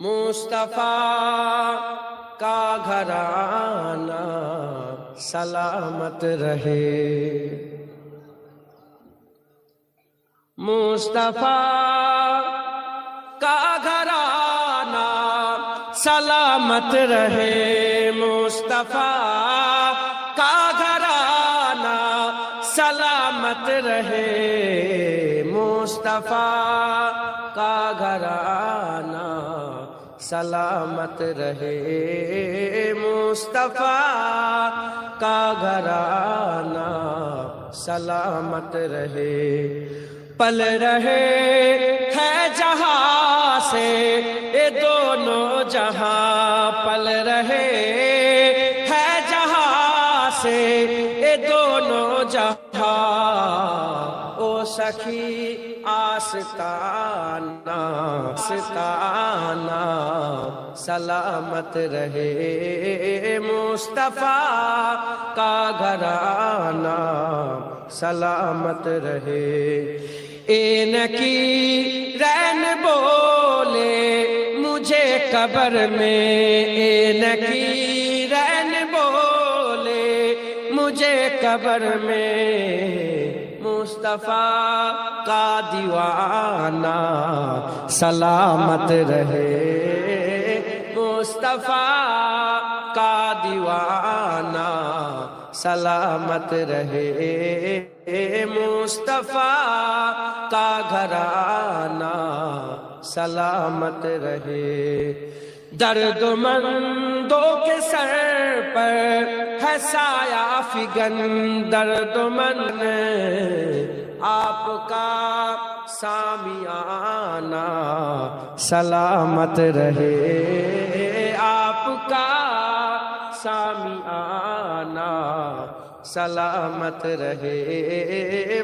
مصطفیٰ کا گھرانہ سلامت رہے۔ مصطفیٰ کا گھرانہ سلامت رہے۔ مصطفیٰ کا گھرانہ سلامت رہے۔ مصطفیٰ کا گھرانہ سلامت رہے۔ مصطفیٰ کا گھرانہ سلامت رہے۔ پل رہے ہے جہاں سے یہ دونوں جہاں۔ پل رہے ہے جہاں سے دونوں جہاں، او سخی آستانہ آستانہ، سلامت رہے مصطفیٰ کا گھرانہ، سلامت رہے۔ این کی رین بولے مجھے قبر میں این کی مجھے قبر میں مصطفیٰ کا دیوانہ سلامت رہے۔ مصطفیٰ کا دیوانہ سلامت رہے۔ مصطفیٰ کا گھرانہ سلامت رہے۔ درد مندوں کے سر پر ہے سایہ فگن درد مند آپ کا سامیانہ سلامت رہے آپ کا سامیانہ سلامت رہے